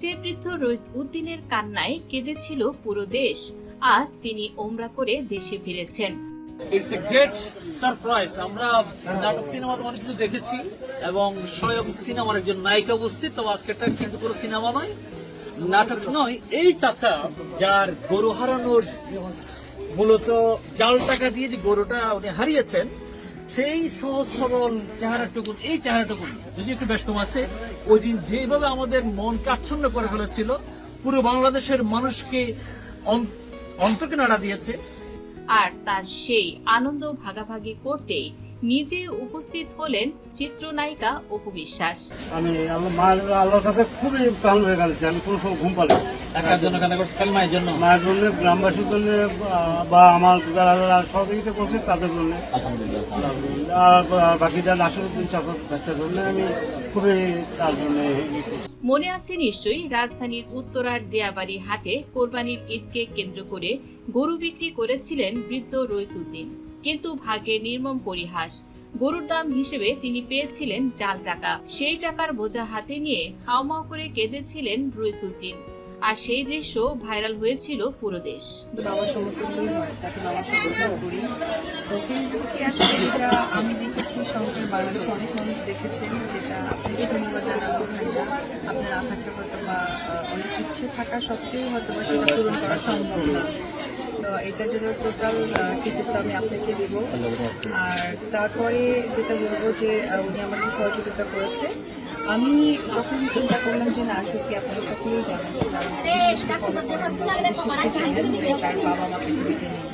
যে বৃদ্ধ রইস উদ্দিনের কান্নায় কেঁদেছিল পুরো দেশ। আজ তিনি ওমরা করে দেশে ফিরেছেন। ইটস এ গ্রেট সারপ্রাইজ আমরা নাটক সিনেমাতে অনেক কিছু দেখেছি এবং স্বয়ং সিনেমার একজন নায়িকা উপস্থিত। তো আজকেরটা কিন্তু কোনো সিনেমা নয়, নাটক নয়। এই চাচা যার গরু হারানোর মূলত জাল টাকা দিয়ে যে গরুটা উনি হারিয়েছেন সেই সহজ সরল চেহারাটুকুন, এই চেহারাটুকুন, যদি একটু বেশ কম আছে, ওই দিন যেভাবে আমাদের মন কাচ্ছন্ন করে ফেলেছিল, পুরো বাংলাদেশের মানুষকে অন- অন্তকে নাড়া দিয়েছে। আর তার সেই আনন্দ ভাগাভাগি করতেই নিজে উপস্থিত হলেন চিত্রনায়িকা অপু বিশ্বাস। আমি মায়ের আল্লাহর কাছে খুবই প্রাণ হয়ে গেছে আমি কোনো সময় ঘুম পালি একার জন্য কান্না করছে খালি মায়ের জন্য? মায়ের জন্য গ্রামবাসীর জন্য বা আমার যারা যারা সহযোগিতা করছে তাদের জন্য। আর নাসরুদ্দিন চাকর বাচ্চার জন্য আমি খুবই তার জন্য মনে আছে নিশ্চয়ই রাজধানীর উত্তরার দেয়াবাড়ি হাটে কোরবানির ঈদকে কেন্দ্র করে গরু বিক্রি করেছিলেন বৃদ্ধ রইসুদ্দিন। কিন্তু ভাগ্যের নির্মম পরিহাস। গরুর দাম হিসেবে তিনি পেয়েছিলেন জাল টাকা। সেই টাকার বোঝা হাতে নিয়ে হাওমাও করে কেঁদেছিলেন রইসুদ্দিন। আর সেই দৃশ্য ভাইরাল হয়েছিল পুরো দেশ। আমি দেখেছি বাংলাদেশে অনেক মানুষ দেখেছেন, যেটা আপনাকে ধন্যবাদ জানাব আপনার হয়তো বা অনেক ইচ্ছে থাকা সত্ত্বেও হয়তো বা সেটা পূরণ করা সম্ভব না। তো এটার জন্য টোটাল টিকিট আমি আপনাকে দেবো। আর তারপরে যেটা বলব যে উনি আমাকে সহযোগিতা করেছে। আমি যখন চিন্তা করলাম যে না সত্যি আপনারা সকলেই জানেন তার বাবা মা পৃথিবীতে নেই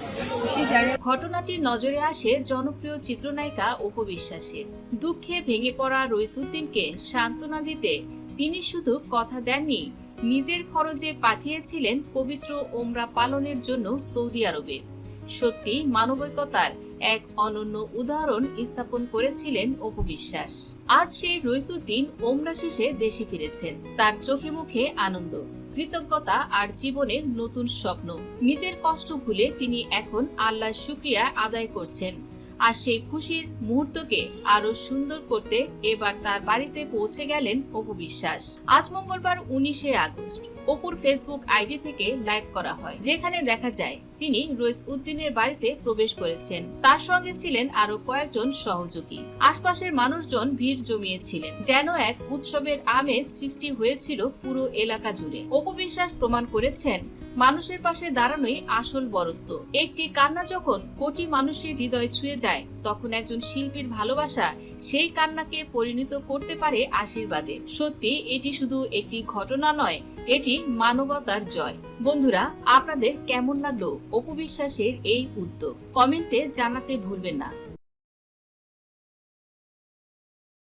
ঘটনাটি নজরে আসে জনপ্রিয় চিত্রনায়িকা অপু বিশ্বাসের। দুঃখে ভেঙে পড়া রইসুদ্দিনকে সান্ত্বনা দিতে তিনি শুধু কথা দেননি নিজের খরচে পাঠিয়েছিলেন পবিত্র ওমরা পালনের জন্য সৌদি আরবে। সত্যি মানবিকতার এক অনন্য উদাহরণ স্থাপন করেছিলেন অপু বিশ্বাস আজ সেই রইসুদ্দিন ওমরা শেষে দেশে ফিরেছেন। তার চোখে মুখে আনন্দ, কৃতজ্ঞতা আর জীবনের নতুন স্বপ্ন। নিজের কষ্ট ভুলে তিনি এখন আল্লাহর শুক্রিয়া আদায় করছেন। আর সেই খুশির মুহূর্তকে আরও সুন্দর করতে এবার তার বাড়িতে পৌঁছে গেলেন অপু বিশ্বাস। আজ মঙ্গলবার উনিশে আগস্ট অপুর ফেসবুক আইডি থেকে লাইভ করা হয়, যেখানে দেখা যায় তিনি রইস উদ্দিনের বাড়িতে প্রবেশ করেছেন। তার সঙ্গে ছিলেন আরও কয়েকজন সহযোগী। আশপাশের মানুষজন ভিড় জমিয়েছিলেন, যেন এক উৎসবের আমেজ সৃষ্টি হয়েছিল পুরো এলাকা জুড়ে। অপু বিশ্বাস প্রমাণ করেছেন মানুষের পাশে দাঁড়ানোই আসল বরত্ব। একটি কান্না যখন কোটি মানুষের হৃদয় ছুঁয়ে যায়, তখন একজন শিল্পীর ভালোবাসা সেই কান্নাকে পরিণত করতে পারে আশীর্বাদে। সত্যি, এটি শুধু একটি ঘটনা নয়, এটি মানবতার জয়। বন্ধুরা, আপনাদের কেমন লাগল অপবিশ্বাসের এই উদ্যোগ? কমেন্টে জানাতে ভুলবেন না।